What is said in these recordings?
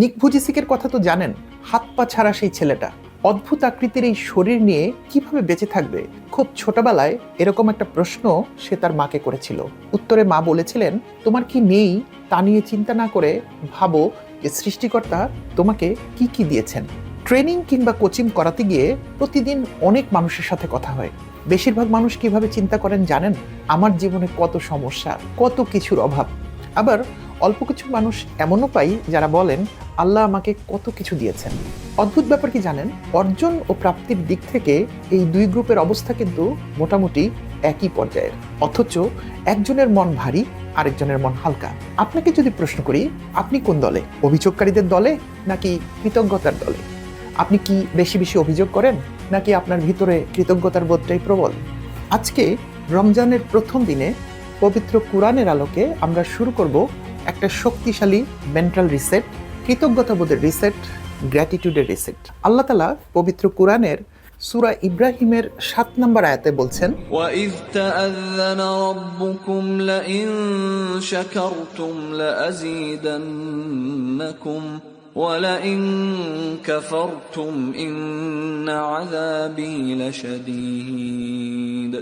নিক ভুজিসিকের কথা তো জানেন, হাত পা ছাড়া সেই ছেলেটা। অদ্ভুত আকৃতির এই শরীর নিয়ে কীভাবে বেঁচে থাকবে? খুব ছোটবেলায় এরকম একটা প্রশ্ন সে তার মাকে করেছিল। উত্তরে মা বলেছিলেন, তোমার কি নেই? তা নিয়ে চিন্তা না করে ভাবো যে সৃষ্টিকর্তা তোমাকে কি কি দিয়েছেন। ট্রেনিং কিংবা কোচিং করাতে গিয়ে প্রতিদিন অনেক মানুষের সাথে কথা হয়। বেশিরভাগ মানুষ কীভাবে চিন্তা করেন জানেন? আমার জীবনে কত সমস্যা, কত কিছুর অভাব। আবার অল্প কিছু মানুষ এমনও পাই যারা বলেন, আল্লাহ আমাকে কত কিছু দিয়েছেন। অদ্ভুত ব্যাপার কি জানেন? অর্জন ও প্রাপ্তির দিক থেকে এই দুই গ্রুপের অবস্থা কিন্তু মোটামুটি একই পর্যায়ের। অথচ একজনের মন ভারী, আরেকজনের মন হালকা। আপনাকে যদি প্রশ্ন করি, আপনি কোন দলে? অভিযোগকারীদের দলে নাকি কৃতজ্ঞতার দলে? আপনি কি বেশি বেশি অভিযোগ করেন, নাকি আপনার ভিতরে কৃতজ্ঞতার বোধটাই প্রবল? আজকে রমজানের প্রথম দিনে পবিত্র কোরআনের আলোকে আমরা শুরু করব একটা শক্তিশালী মেন্টাল রিসেট কৃতজ্ঞতাবোধের রিসেট গ্র্যাটিটিউডের রিসেট আল্লাহ তালা পবিত্র কোরআনের সুরা ইব্রাহিমের সাত নম্বর আয়াতে বলছেন وإذ تأذن ربكم لئن شكرتم لأزيدنكم ولئن كفرتم إن عذابي لشديد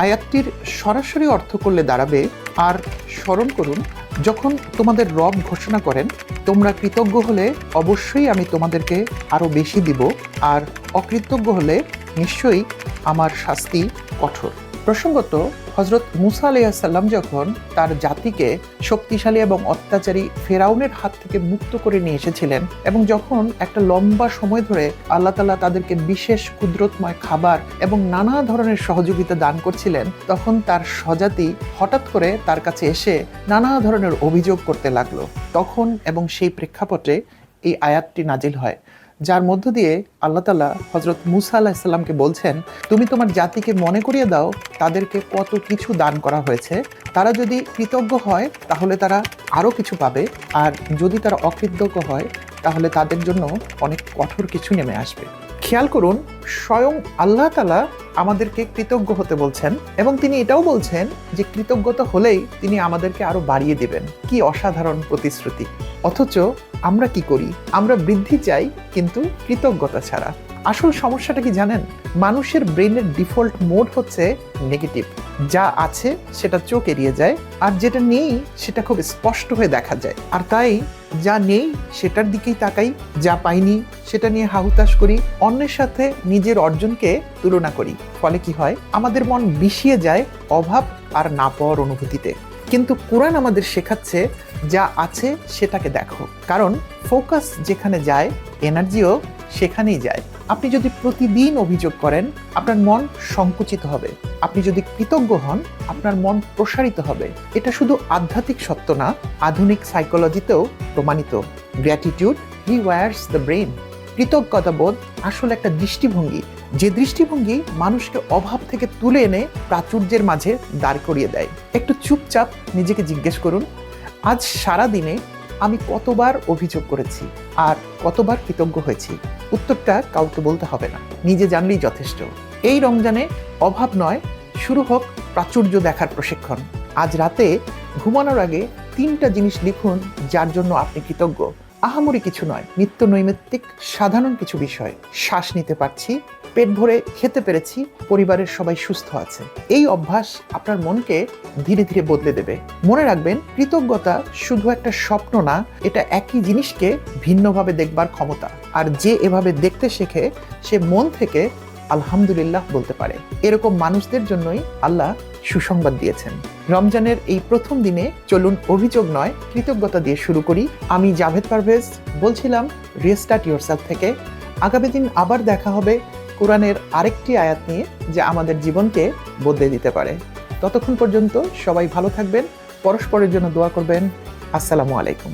আয়াতটির সরাসরি অর্থ করলে দাঁড়াবে আর স্মরণ করুন যখন তোমাদের রব ঘোষণা করেন, তোমরা কৃতজ্ঞ হলে অবশ্যই আমি তোমাদেরকে আরও বেশি দিব, আর অকৃতজ্ঞ হলে নিশ্চয়ই আমার শাস্তি কঠোর। প্রসঙ্গত হজরত মুসা আলাইসাল্লাম যখন তার জাতিকে শক্তিশালী এবং অত্যাচারী ফেরাউনের হাত থেকে মুক্ত করে নিয়ে এসেছিলেন এবং যখন একটা লম্বা সময় ধরে আল্লাহ তালা তাদেরকে বিশেষ কুদরতময় খাবার এবং নানা ধরনের সহযোগিতা দান করছিলেন, তখন তার স্বজাতি হঠাৎ করে তার কাছে এসে নানা ধরনের অভিযোগ করতে লাগল। তখন এবং সেই প্রেক্ষাপটে এই আয়াতটি নাজিল হয়। যার মধ্য দিয়ে আল্লাহ তালা হজরত মুসা আল্লাহ ইসলামকে বলছেন, তুমি তোমার জাতিকে মনে করিয়ে দাও, তাদেরকে কত কিছু দান করা হয়েছে। তারা যদি কৃতজ্ঞ হয়, তাহলে তারা আরও কিছু পাবে। আর যদি তারা অকৃতজ্ঞ হয়, তাহলে তাদের জন্য অনেক কঠোর কিছু নেমে আসবে। খেয়াল করুন, স্বয়ং আল্লাহ তালা আমাদেরকে কৃতজ্ঞ হতে বলছেন এবং তিনি এটাও বলছেন যে কৃতজ্ঞতা হলেই তিনি আমাদেরকে আরও বাড়িয়ে দেবেন। কি অসাধারণ প্রতিশ্রুতি। অথচ আমরা কি করি? আমরা বৃদ্ধি চাই, কিন্তু কৃতজ্ঞতা ছাড়া। আসল সমস্যাটা কি জানেন? মানুষের ব্রেনের ডিফল্ট মোড হচ্ছে নেগেটিভ। যা আছে সেটা চোখ এড়িয়ে যায়, আর যেটা নেই সেটা খুব স্পষ্ট হয়ে দেখা যায়। আর তাই যা নেই সেটার দিকেই তাকাই, যা পাইনি সেটা নিয়ে হাহুতাশ করি, অন্যের সাথে নিজের অর্জনকে তুলনা করি। ফলে কি হয়? আমাদের মন বিষিয়ে যায় অভাব আর না পাওয়ার অনুভূতিতে। কিন্তু কোরআন আমাদের শেখাচ্ছে, যা আছে সেটাকে দেখো। কারণ ফোকাস যেখানে যায়, এনার্জিও সেখানেই যায়। আপনি যদি প্রতিদিন অভিযোগ করেন, আপনার মন সংকুচিত হবে। আপনি যদি কৃতজ্ঞ হন, আপনার মন প্রসারিত হবে। এটা শুধু আধ্যাত্মিক সত্য না, আধুনিক সাইকোলজিতেও প্রমাণিত। Gratitude rewires the brain কৃতজ্ঞতা বোধ আসলে একটা দৃষ্টিভঙ্গি। যে দৃষ্টিভঙ্গি মানুষকে অভাব থেকে তুলে এনে প্রাচুর্যের মাঝে দাঁড় করিয়ে দেয়। একটু চুপচাপ নিজেকে জিজ্ঞেস করুন, আজ সারা দিনে আমি কতবার অভিযোগ করেছি আর কতবার কৃতজ্ঞ হয়েছি। উত্তরটা কাউকে বলতে হবে না। নিজে জানলেই যথেষ্ট। এই রমজানে অভাব নয়, শুরু হোক প্রাচুর্য দেখার প্রশিক্ষণ। আজ রাতে ঘুমানোর আগে তিনটা জিনিস লিখুন যার জন্য আপনি কৃতজ্ঞ। আহামরি কিছু নয়, নিত্য নৈমিত্তিক, সাধারণ কিছু বিষয়। শ্বাস নিতে পারছি, পেট ভরে খেতে পেরেছি, পরিবারের সবাই সুস্থ আছে। এই অভ্যাস আপনার মনকে ধীরে ধীরে বদলে দেবে। মনে রাখবেন, কৃতজ্ঞতা শুধু একটা স্বপ্ন না, এটা একই জিনিসকে ভিন্নভাবে দেখবার ক্ষমতা। আর যে এভাবে দেখতে শেখে, সে মন থেকে আলহামদুলিল্লাহ বলতে পারে। এরকম মানুষদের জন্যই আল্লাহ সুসংবাদ দিয়েছেন। রমজানের এই প্রথম দিনে চলুন অভিযোগ নয়, কৃতজ্ঞতা দিয়ে শুরু করি। আমি জাভেদ পারভেজ বলছিলাম রিস্টার্ট ইয়োরসেলফ থেকে। আগামী দিন আবার দেখা হবে কোরআনের আরেকটি আয়াত নিয়ে যা আমাদের জীবনকে বদলে দিতে পারে। ততক্ষণ পর্যন্ত সবাই ভালো থাকবেন, পরস্পরের জন্য দোয়া করবেন। আসসালামু আলাইকুম।